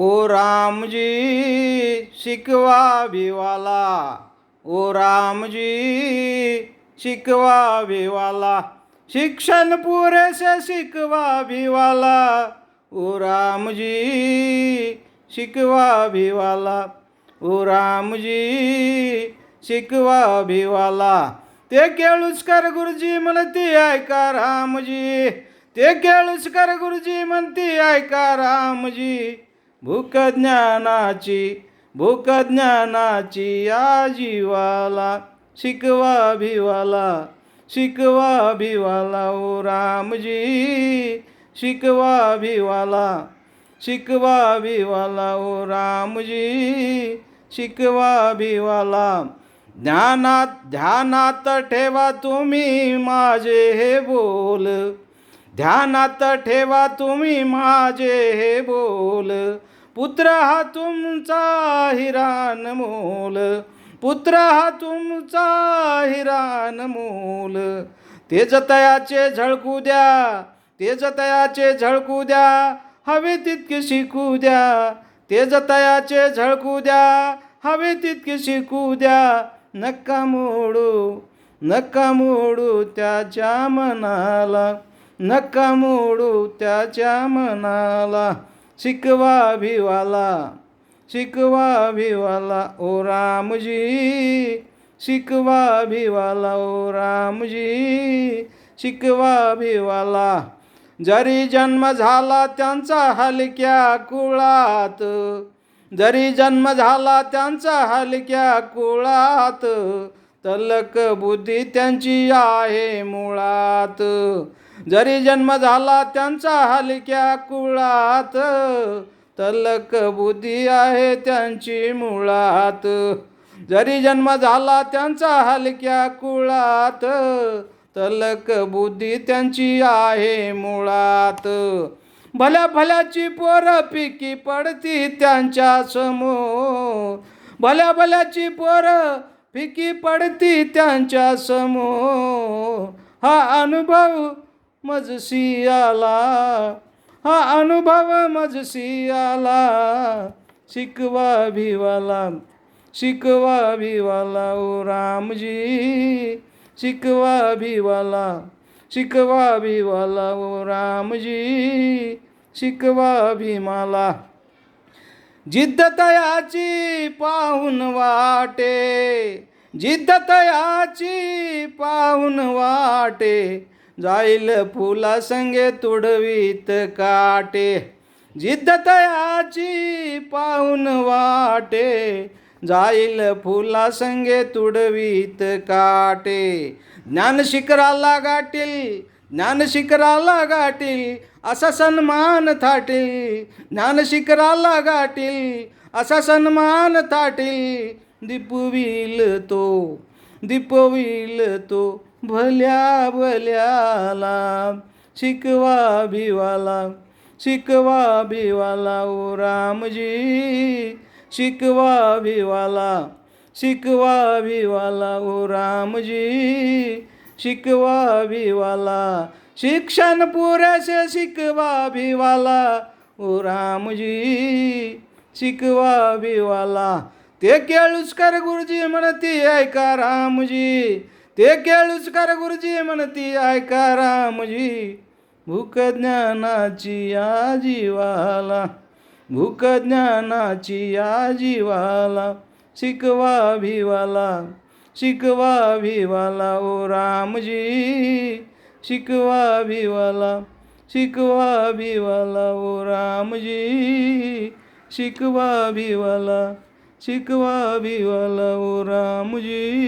ओ रामजी शिकवा भिवाला ओ रामजी शिकवा भिवाला शिक्षण पुरेसे शिकवा भिवाला ओ रामजी शिकवा भिवाला ओ रामजी शिकवा भिवाला ते केळुसकर गुरुजी म्हणती ऐका रामजी. ते केळुसकर गुरुजी म्हणती ऐका रामजी. भूक ज्ञानाची भूक ज्ञानाची या जीवाला शिकवा भिवाला शिकवा भिवाला ओ रामजी शिकवा भिवाला शिकवा भिवाला ओ रामजी शिकवा भिवाला ज्ञानात ध्यानात ठेवा तुम्ही माझे हे बोल. ध्यानात ठेवा तुम्ही माझे हे बोल. पुत्र हा तुमचा हिरान मोल. पुत्र हा तुमचा हिरान मोल. तेजतयाचे झळकू द्या तेजतयाचे झळकू द्या हवे तितके शिकू द्या. तेजतयाचे झळकू द्या हवे तितके शिकू द्या. नका मोडू नका मोडू त्याच्या मनाला. नका मोडू त्याच्या मनाला. शिकवा भिवाला शिकवा भिवाला ओ रामजी. शिकवा भिवाला ओ रामजी. शिकवा भिवाला. जरी जन्म झाला त्यांचा हलक्या कुळात जरी जन्म झाला त्यांचा हलक्या कुळात तलक बुद्धी त्यांची आहे मुळात. जरी जन्म झाला त्यांचा हलक्या कुळात तलक बुद्धी आहे त्यांची मुळात. जरी जन्म झाला त्यांचा हलक्या कुळात तलक बुद्धी त्यांची आहे मुळात. भल्या भल्याची पोरं पिकी पडती त्यांच्यासमोर. भल्या भल्याची पोरं फिकी पडती त्यांच्यासमोर. हा अनुभव मजसी आला हा अनुभव मजसी आला शिकवा भिवाला. शिकवा भिवाला ओ रामजी. शिकवा भिवाला. शिकवा भिवाला ओ रामजी. शिकवा भीमाला. जिद्द तयाची पाहून वाटे. जिद्द तयाची पाहून वाटे. जाईल फुला संगे तुडवीत काटे. जिद्द तयाची पाहून वाटे. जाईल फुला संगे तुडवीत काटे. ज्ञान शिखराला गाठील ज्ञान शिखराला गाठील असा सन्मान थाटील. ज्ञान शिखराला गाठील असा सन्मान थाटील. दीपविल तो दीपविल तो भल्या भल्याला शिकवा भिवाला शिकवा भिवाला ओ रामजी. शिकवा भिवाला शिकवा भिवाला ओ रामजी. शिकवा भिवाला शिक्षण पुरेसे शिकवा भिवाला ओ रामजी. शिकवा भिवाला ते केळुस्कर गुरुजी म्हणती ऐका रामजी ते केळुसकर गुरुजी म्हणती ऐका रामजी भूक ज्ञानाची या जीवाला भूक ज्ञानाची या जीवाला शिकवा भिवाला शिकवा भिवाला ओ रामजी शिकवा भिवाला शिकवा भिवाला ओ रामजी शिकवा भिवाला शिकवा भिवाला ओ रामजी.